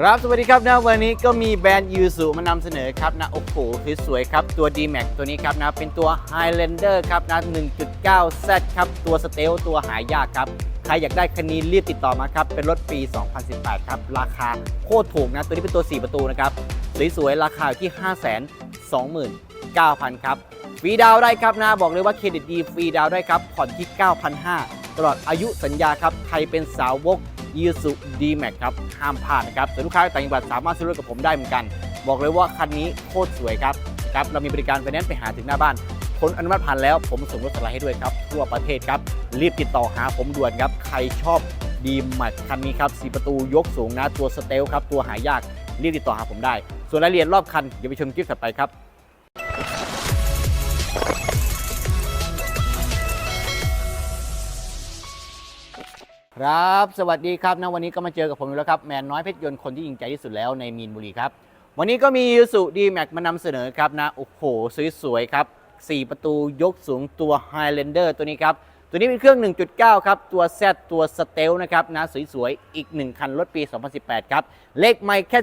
ครับสวัสดีครับนะวันนี้ก็มีแบรนด์ยูสุมานำเสนอครับนะโอ้โหสวยครับตัว D-Max ตัวนี้ครับนะเป็นตัว Highlander ครับนะ 1.9Z ครับตัวสเตลตัวหายากครับใครอยากได้คันนี้รีบติดต่อมาครับ เป็นรถปี 2018 ครับ ราคาโคตรถูกนะ ตัวนี้เป็นตัว 4 ประตูนะครับ สวยๆ ราคาอยู่ที่ 529,000 ครับ ฟรีดาวได้ครับนะบอกเลยว่าเครดิตดีฟรีดาวได้ครับ ผ่อนที่ 9,500ตลอดอายุสัญญาครับ ใครเป็นสาวก y ีสุดีแม็กครับห้ามพลาดนะครับส่วนลูกค้าต่างจังหวัดสามารถซื้อรถกับผมได้เหมือนกัน บอกเลยว่าคันนี้โคตรสวยครับนะครับเรามีบริการไฟแนนซ์ไปหาถึงหน้าบ้านผลอนุมัติผ่านแล้วผมส่งรถสไลด์ให้ด้วยครับทั่วประเทศครับ รีบติดต่อหาผมด่วนครับ ใครชอบดีแม็กคันนี้ครับสีประตูยกสูงนะตัวสเตลครับตัวหายากรีบติดต่อหาผมได้ ส่วนรายละเอียดรอบคันเดี๋ยวไปชมคลิปถัดไปครับ ครับ สวัสดีครับนะวันนี้ก็มาเจอกับผมอีกแล้วครับ แมนน้อยเพชรยนต์คนที่ยิงใจที่สุดแล้วในมีนบุรีครับ วันนี้ก็มียูสุดีแม็กมานำเสนอครับนะ โอ้โห สวยๆ ครับ 4 ประตูยกสูงตัว Highlander ตัวนี้ครับ ตัวนี้เป็นเครื่อง 1.9 ครับ ตัว Z ตัวสเตลนะครับนะสวยๆ อีก 1 คันรถปี 2018 ครับ เลขไม่แค่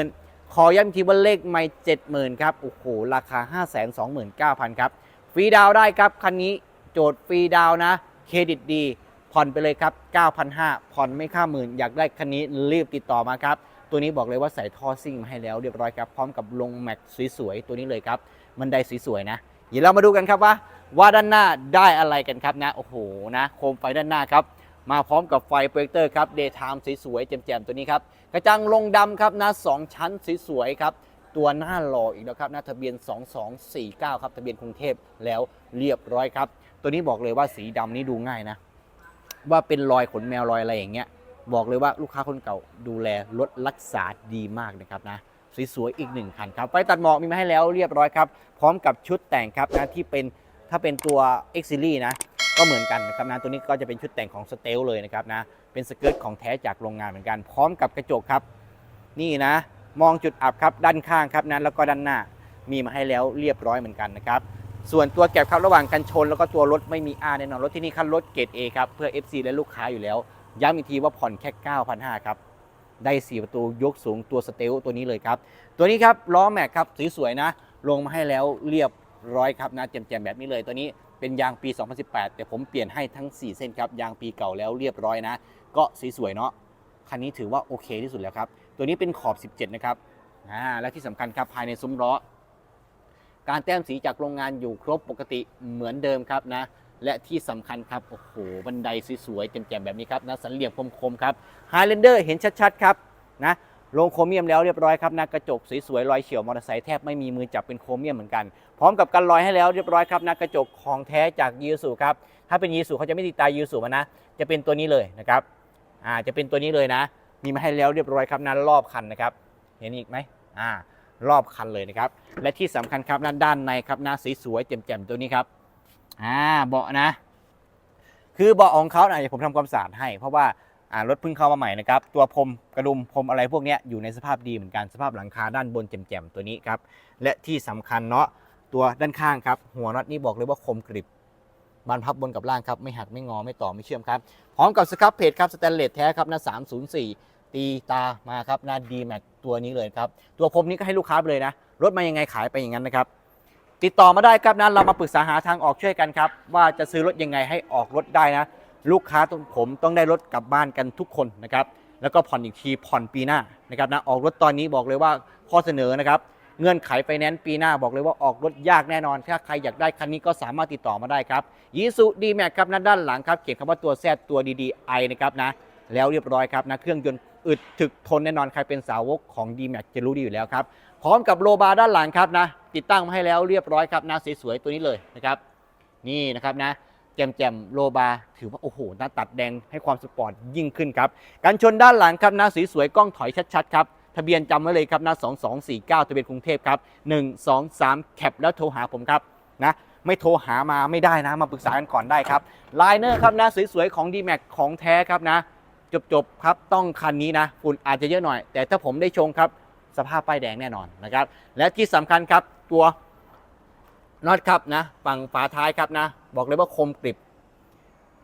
70,000 ขอย้ำอีกทีว่าเลขไม่70,000 ครับ โอ้โห ราคา 529,000 ครับ ฟรีดาวได้ครับ คันนี้โจทย์ฟรีดาวนะ เครดิตดี ผ่อนไปเลยครับ 9,500 ผ่อนไม่ค่าหมื่น อยากได้คันนี้รีบติดต่อมาครับ ตัวนี้บอกเลยว่าใส่ท่อซิ่งมาให้แล้วเรียบร้อยครับ พร้อมกับลงแม็กสวยๆ ตัวนี้เลยครับ มันได้สวยๆนะ เดี๋ยวเรามาดูกันครับว่า ว่าด้านหน้าได้อะไรกันครับนะ โอ้โหนะ โคมไฟด้านหน้าครับ มาพร้อมกับไฟโปรเจคเตอร์ครับ Daytime สวยๆ แจ่มๆ ตัวนี้ครับ กระจังลงดำครับนะสองชั้นสวยๆ ครับตัวหน้าหล่ออีกแล้วครับนะทะเบียน 2249 ครับ ทะเบียนกรุงเทพแล้วเรียบร้อยครับ ตัวนี้บอกเลยว่าสีดำนี่ดูง่ายนะ ว่าเป็นรอยขนแมวรอยอะไรอย่างเงี้ยบอกเลยว่าลูกค้าคนเก่าดูแลรถรักษาดีมากนะครับนะสวยๆอีกหนึ่งคันครับไฟตัดหมอกมีมาให้แล้วเรียบร้อยครับ พร้อมกับชุดแต่งครับนะที่เป็นถ้าเป็นตัว X Series นะก็เหมือนกันนะครับนะตัวนี้ก็จะเป็นชุดแต่งของสเตลเลยนะครับนะเป็นสเกิร์ตของแท้จากโรงงานเหมือนกัน พร้อมกับกระจกครับ นี่นะ มองจุดอับครับด้านข้างครับนะแล้วก็ด้านหน้ามีมาให้แล้วเรียบร้อยเหมือนกันนะครับ ส่วนตัวแก็บครับระหว่างกันชน แล้วก็ตัวรถไม่มีอาแน่นอนรถที่นี่คันรถเกรด A ครับเพื่อ FC และลูกค้าอยู่แล้ว ย้ำอีกทีว่าผ่อนแค่ 9,500ครับได้ 4 ประตูยกสูงตัวสเตลตัวนี้เลยครับ ตัวนี้ครับล้อแม็กครับสวยๆนะ ลงมาให้แล้วเรียบร้อยครับนะแจ่มๆแบบนี้เลย ตัวนี้เป็นยางปี 2018 แต่ผมเปลี่ยนให้ทั้ง 4 เส้นครับยางปีเก่าแล้วเรียบร้อยนะ ก็สวยๆเนาะคันนี้ถือว่าโอเคที่สุดแล้วครับ ตัวนี้เป็นขอบ 17 นะครับอ่าและที่สำคัญครับภายในซุ้มล้อ การแต้มสีจากโรงงานอยู่ครบปกติเหมือนเดิมครับนะ และที่สำคัญครับโอ้โหบันไดสวยๆแจ่มๆแบบนี้ครับนะสันเหลี่ยมคมๆครับไฮเลนเดอร์เห็นชัดๆครับนะลงโครเมียมแล้วเรียบร้อยครับนะกระจกสวยๆรอยเฉียวมอเตอร์ไซค์แทบไม่มีมือจับเป็นโครเมียมเหมือนกัน พร้อมกับกันรอยให้แล้วเรียบร้อยครับนะกระจกของแท้จากยีสุครับถ้าเป็นยีสุเขาจะไม่ติดตายีสุมานะ จะเป็นตัวนี้เลยนะครับอ่าจะเป็นตัวนี้เลยนะ มีมาให้แล้วเรียบร้อยครับนะรอบคันนะครับ เห็นอีกไหมอ่า รอบคันเลยนะครับ และที่สำคัญครับนด้านในครับหนะสีสวยๆแจ่มๆตัวนี้ครับอ่าเบาะนะ คือเบาะของเขาเนี่ยผมทำความสะอาดให้ เพราะว่าอ่ารถเพิ่งเข้ามาใหม่นะครับ ตัวพรมกระดุมพรมอะไรพวกนี้อยู่ในสภาพดีเหมือนกันสภาพหลังคาด้านบนแจ่มๆตัวนี้ครับและที่สำคัญเนาะตัวด้านข้างครับ หัวน็อตนี่บอกเลยว่าคมกริบบานพับบนกับล่างครับ ไม่หักไม่งอไม่ต่อไม่เชื่อมครับ พร้อมกับสครับเพจครับสแตนเลสแท้ครับหนะ304 ตีตามาครับหน้าดีแม็กตัวนี้เลยครับ ตัวพรมนี้ก็ให้ลูกค้าไปเลยนะ รถมายังไงขายไปอย่างนั้นนะครับ ติดต่อมาได้ครับนะเรามาปรึกษาหาทางออกช่วยกันครับ ว่าจะซื้อรถยังไงให้ออกรถได้นะ ลูกค้าต้องผมต้องได้รถกลับบ้านกันทุกคนนะครับ แล้วก็ผ่อนอีกทีผ่อนปีหน้านะครับนะออกรถตอนนี้บอกเลยว่าข้อเสนอนะครับเงื่อนไขไฟแนนซ์ปีหน้าบอกเลยว่าออกรถยากแน่นอน ถ้าใครอยากได้คันนี้ก็สามารถติดต่อมาได้ครับยีสุดีแม็กครับนะด้านหลังครับ เขียนคำว่าตัวแซดตัวดีๆไอนะครับนะ แล้วเรียบร้อยครับนะเครื่องยนต์อึดถึกทนแน่นอนใครเป็นสาวกของ d m a x จะรู้ดีอยู่แล้วครับ พร้อมกับโลบาร์ด้านหลังครับนะติดตั้งมาให้แล้วเรียบร้อยครับนะสวยๆตัวนี้เลยนะครับ นี่นะครับนะแจมๆโลบาร์ถือว่า โอ้โหหน้าตัดแดงให้ความสปอร์ตยิ่งขึ้นครับกันชนด้านหลังครับนะสวยๆกล้องถอยชัดๆครับทะเบียนจำไว้เลยครับนะ2249 ทะเบียนกรุงเทพครับ 1 2 3 แคปแล้วโทรหาผมครับนะไม่โทรหามาไม่ได้นะ มาปรึกษากันก่อนได้ครับไลเนอร์ครับนะสวยๆของ d m a x ของแท้ครับนะ จบๆครับต้องคันนี้นะฝุ่นอาจจะเยอะหน่อย แต่ถ้าผมได้ชงครับสภาพป้ายแดงแน่นอนนะครับ และที่สำคัญครับตัวน็อตครับนะฝั่งฝาท้ายครับนะ บอกเลยว่าคมกริบ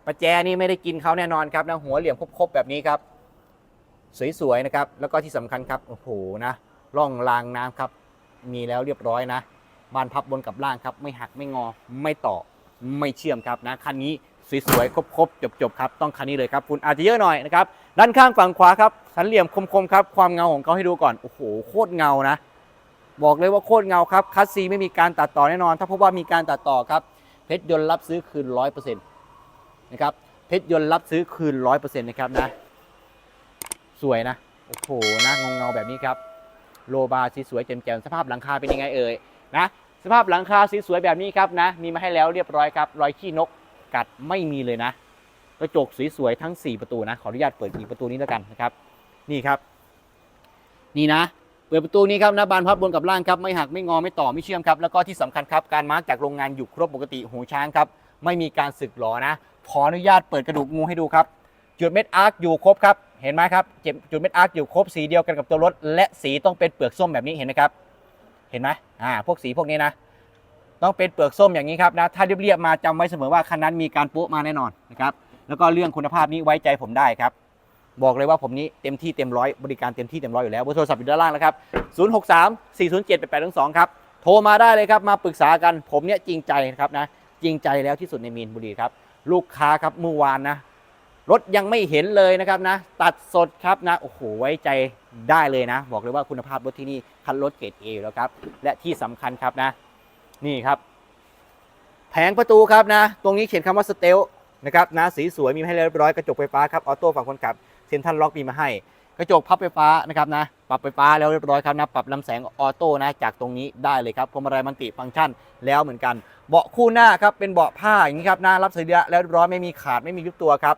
ประแจนี่ไม่ได้กินเขาแน่นอนครับนะหัวเหลี่ยมครบๆแบบนี้ครับ สวยๆนะครับ แล้วก็ที่สำคัญครับโอ้โหนะร่องรางน้ำครับ มีแล้วเรียบร้อยนะบานพับบนกับล่างครับ ไม่หักไม่งอไม่ต่อไม่เชื่อมครับนะคันนี้ สวยๆครบๆจบๆครับต้องคันนี้เลยครับคุณอาจจะเยอะหน่อยนะครับด้านข้างฝั่งขวาครับสันเหลี่ยมคมๆครับความเงาของเขาให้ดูก่อนโอ้โหโคตรเงานะ บอกเลยว่าโคตรเงาครับคัสซีไม่มีการตัดต่อแน่นอน ถ้าพบว่ามีการตัดต่อครับเพชรยนต์รับซื้อคืนร้อยเปอร์เซ็นต์นะครับเพชรยนต์รับซื้อคืนร้อยเปอร์เซ็นต์นะครับนะสวยนะโอ้โหนะเงาเงาแบบนี้ครับโลบาสีสวยแจ่มๆสภาพหลังคาเป็นยังไงเอ่ยนะสภาพหลังคาสีสวยแบบนี้ครับนะมีมาให้แล้วเรียบร้อยครับรอยขี้นก กัดไม่มีเลยนะกระจกสวยๆทั้ง 4 ประตูนะ ขออนุญาตเปิดอีกประตูนี้แล้วกันนะครับ นี่ครับ นี่นะ เปิดประตูนี้ครับนะบานพับบนกับล่างครับไม่หักไม่งอไม่ต่อไม่เชื่อมครับ แล้วก็ที่สำคัญครับการมาร์กจากโรงงานอยู่ครบปกติหูช้างครับ ไม่มีการสึกหรอนะ ขออนุญาตเปิดกระดูกงูให้ดูครับ จุดเม็ดอาร์คอยู่ครบครับ เห็นไหมครับจ็บจุดเม็ดอาร์คอยู่ครบสีเดียวกันกับตัวรถ และสีต้องเป็นเปลือกส้มแบบนี้เห็นไหมครับ เห็นไหมอ่า พวกสีพวกนี้นะ ต้องเป็นเปลือกส้มอย่างนี้ครับนะถ้าเรียบๆมาจำไว้เสมอว่าคันนั้นมีการโป๊ะมาแน่นอนนะครับแล้วก็เรื่องคุณภาพนี้ไว้ใจผมได้ครับ บอกเลยว่าผมนี้เต็มที่เต็มร้อยบริการเต็มที่เต็มร้อยอยู่แล้วเบอร์โทรศัพท์อยู่ด้านล่างแล้วครับ 063 407 8822 ครับโทรมาได้เลยครับมาปรึกษากันผมเนี่ยจริงใจครับนะจริงใจแล้วที่สุดในมีนบุรีครับลูกค้าครับเมื่อวานนะรถยังไม่เห็นเลยนะครับนะ ตัดสดครับนะโอ้โหไว้ใจได้เลยนะ บอกเลยว่าคุณภาพรถที่นี่คันรถเกรดเออยู่แล้วครับ และที่สำคัญครับนะ นี่ครับ แผงประตูครับนะ ตรงนี้เขียนคำว่าสเตลนะครับนะสีสวยมีให้เรียบร้อยกระจกไฟฟ้าครับออโต้ฝั่งคนขับเซ็นทรัลล็อกมีมาให้ กระจกพับไฟฟ้านะครับนะปรับไฟฟ้าแล้วเรียบร้อยครับนะปรับลำแสงออโต้นะจากตรงนี้ได้เลยครับพวงมาลัยมันติฟังก์ชันแล้วเหมือนกัน เบาะคู่หน้าครับเป็นเบาะผ้าอย่างนี้ครับนะรับสรีระแล้วเรียบร้อยไม่มีขาดไม่มียุบตัวครับ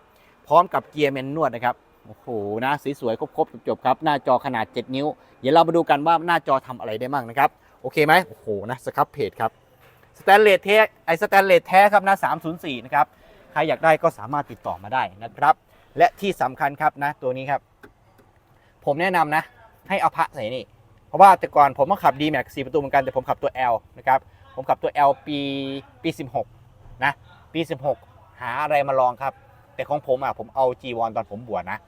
พร้อมกับเกียร์แมนนวดนะครับโอ้โหนะสีสวยครบๆจบๆครับหน้าจอขนาด 7 นิ้ว เดี๋ยวเรามาดูกันว่าหน้าจอทำอะไรได้บ้างนะครับ โอเคไหมโอ้โหนะสครับเพจครับสแตนเลสแท้ไอสแตนเลสแท้ครับนะ304 นะครับ ใครอยากได้ก็สามารถติดต่อมาได้นะครับ และที่สำคัญครับนะตัวนี้ครับ ผมแนะนำนะ ให้เอาพระใส่นี่ เพราะว่าแต่ก่อนผมก็ขับ D Max 4ประตูเหมือนกันแต่ผมขับตัว L นะครับ ผมขับตัว L ปีปี 16 นะ ปี 16 หาอะไรมาลองครับ แต่ของผมอะผมเอา G1 ตอนผมบวชนะ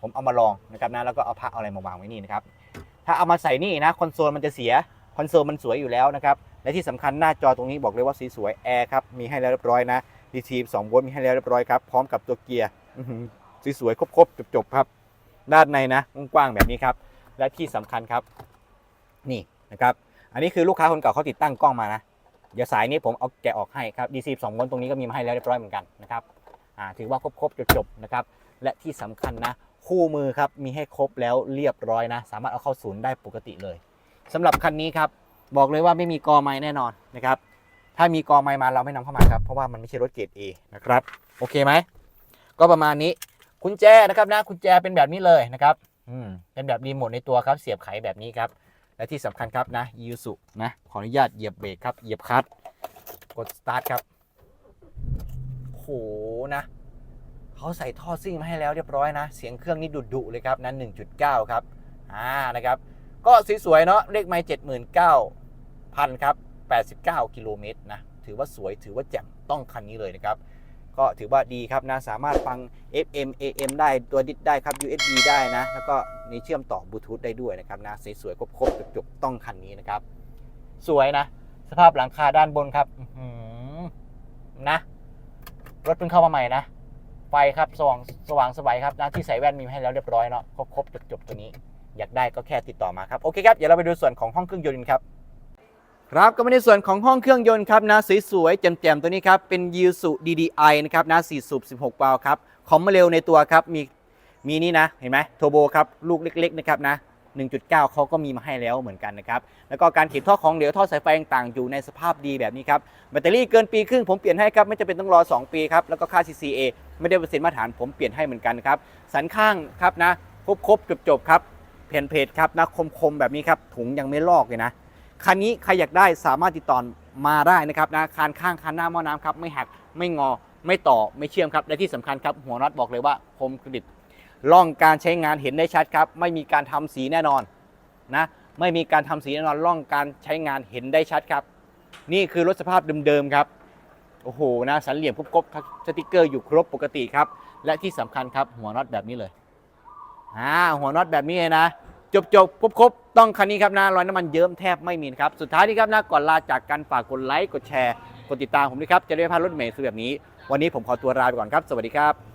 ผมเอามาลองนะครับนะแล้วก็เอาพระอาอะไรมาวางไว้นี่นะครับถ้าเอามาใส่นี่นะคอนโซลมันจะเสีย คอนโซลมันสวยอยู่แล้วนะครับ และที่สำคัญหน้าจอตรงนี้บอกเลยว่าสีสวยแอร์ครับ มีให้แล้วเรียบร้อยนะดีที2โวลต์มีให้แล้วเรียบร้อยครับ พร้อมกับตัวเกียร์สีสวยครบๆจบๆครับ ด้านในนะกว้างๆแบบนี้ครับ และที่สำคัญครับ นี่นะครับ อันนี้คือลูกค้าคนเก่าเขาติดตั้งกล้องมานะ เดี๋ยวสายนี้ผมเอาแกะออกให้ครับ DC 2โวลต์ตรงนี้ก็มีมาให้แล้วเรียบร้อยเหมือนกันนะครับถือว่าครบๆจบๆนะครับและที่สำคัญนะ คู่มือครับมีให้ครบแล้วเรียบร้อยนะ สามารถเอาเข้าศูนย์ได้ปกติเลย สำหรับคันนี้ครับบอกเลยว่าไม่มีกอไม้แน่นอนนะครับ ถ้ามีกอไม้มาเราไม่นำเข้ามาครับเพราะว่ามันไม่ใช่รถเกรด A นะครับโอเคไหมก็ประมาณนี้กุญแจนะครับนะกุญแจเป็นแบบนี้เลยนะครับอืมเป็นแบบรีโมทในตัวครับเสียบไขแบบนี้ครับ และที่สำคัญครับนะยูสุนะขออนุญาตเหยียบเบรกครับเหยียบคลัตช์กดสตาร์ทครับโหนะเขาใส่ท่อซิ่งมาให้แล้วเรียบร้อยนะ เสียงเครื่องนี่ดุๆเลยครับนั้น1.9 ครับอ่านะครับ ก็สวยๆเนาะเลขไมล์79,000ครับ89กิโลเมตรนะถือว่าสวยถือว่าแจ่มต้องคันนี้เลยนะครับ ก็ถือว่าดีครับนะสามารถฟัง FM AM ได้ตัวดิสได้ครับ USB ได้นะ แล้วก็นี่เชื่อมต่อบลูทูธได้ด้วยนะครับนะสวยๆครบๆจบๆต้องคันนี้นะครับ สวยนะ สภาพหลังคาด้านบนครับนะ รถเพิ่งเข้ามาใหม่นะไฟครับสว่างสว่างสวัยครับนะที่ใส่แว่นมีให้แล้วเรียบร้อยเนาะครบครบจบจบตัวนี้ อยากได้ก็แค่ติดต่อมาครับ โอเคครับ เดี๋ยวเราไปดูส่วนของห้องเครื่องยนต์ครับ ครับก็มาในส่วนของห้องเครื่องยนต์ครับนะสวยๆแจ่มๆตัวนี้ครับ เป็น y ี s u DDI นะครับนะ4สูบ16 วาล์วครับคอมมาเร็วในตัวครับ มีมีนี่นะ เห็นไหมโทโบครับ ลูกเล็ก ๆ นะครับนะ1.9 เขาก็มีมาให้แล้วเหมือนกันนะครับ แล้วก็การเข็นท่อของเหลวท่อสายไฟต่างๆ อยู่ในสภาพดีแบบนี้ครับ แบตเตอรี่เกินปีครึ่งผมเปลี่ยนให้ครับ ไม่จำเป็นต้องรอ 2 ปีครับ แล้วก็ค่า CCA ไม่ได้เปอร์เซ็นต์มาตรฐานผมเปลี่ยนให้เหมือนกันครับ สันข้างครับนะ ครบครบจบๆครับ ผ่นเพจครับนะคมๆแบบนี้ครับถุงยังไม่ลอกเลยนะคันนี้ใครอยากได้สามารถติดต่อมาได้นะครับนะคานข้างคานหน้าหม้อน้ำครับไม่หักไม่งอไม่ต่อไม่เชื่อมครับและที่สำคัญครับหัวน็อตบอกเลยว่าคมกริบล่องการใช้งานเห็นได้ชัดครับ ไม่มีการทำสีแน่นอนนะไม่มีการทำสีแน่นอนล่องการใช้งานเห็นได้ชัดครับ นี่คือรถสภาพเดิมๆครับโอ้โหนะสันเหลี่ยมครบๆสติกเกอร์อยู่ครบปกติครับและที่สำคัญครับหัวน็อตแบบนี้เลย อ่าหัวน็อตแบบนี้เลยนะ จบจบครบครบต้องคันนี้ครับนะรอยน้ำมันเยิ้มแทบไม่มีครับ สุดท้ายนี้ครับนะก่อนลาจากกันฝากกดไลค์กดแชร์กดติดตามผมด้วยครับจะได้ไม่พลาดรถเมล์ซื้อแบบนี้ วันนี้ผมขอตัวลาไปก่อนครับ สวัสดีครับ